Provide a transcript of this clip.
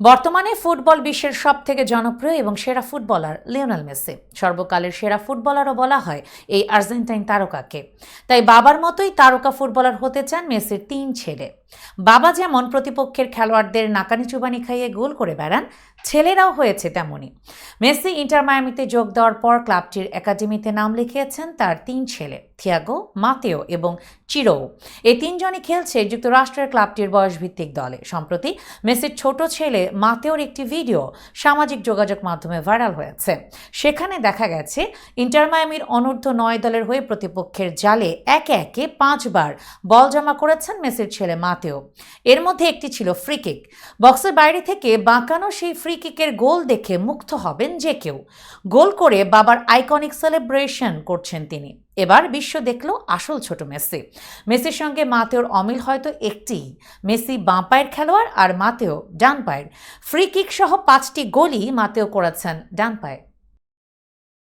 বর্তমানে ফুটবল বিশ্বের সব থেকে জনপ্রিয় এবং সেরা ফুটবলার লিওনাল মেসি। সর্বকালের সেরা ফুটবলারও বলা হয় এই আর্জেন্টাইন তারকাকে। তাই বাবার মতোই তারকা ফুটবলার হতে চান মেসির তিন ছেলে। বাবা যেমন প্রতিপক্ষের খেলোয়াড়দের নাকানি চুবানি খাইয়ে গোল করে বেড়ান, ছেলেরাও হয়েছে তেমনই। মেসি ইন্টার মায়ামিতে যোগ দেওয়ার পর ক্লাবটির একাডেমিতে নাম লিখিয়েছেন তার তিন ছেলে, থিয়াগো, মাতেও এবং চিরো এই তিনজনই খেলছে যুক্তরাষ্ট্রের ক্লাবটির বয়সভিত্তিক দলে। সম্প্রতি মেসির ছোট ছেলে মাতেওর একটি ভিডিও সামাজিক যোগাযোগ মাধ্যমে ভাইরাল হয়েছে। সেখানে দেখা গেছে, ইন্টার মায়ামির অনূর্ধ্ব নয় দলের হয়ে প্রতিপক্ষের জালে একে একে পাঁচবার বল জমা করেছেন মেসির ছেলে মাতেও এর মধ্যে একটি ছিল ফ্রি কিক বক্সের বাইরে থেকে বাঁকানো সেই ফ্রি কিকের গোল দেখে মুগ্ধ হবেন যে কেউ। গোল করে বাবার আইকনিক সেলিব্রেশন করছেন তিনি। এবার বিশ্ব দেখল আসল ছোট মেসি। মেসির সঙ্গে মাতেওর অমিল হয়তো একটি। মেসি বাঁ পায়ের খেলোয়াড় আর মাতেও ডান পায়ের। ফ্রি কিক সহ পাঁচটি গোলই মাতেও করেছেন ডান পায়ে।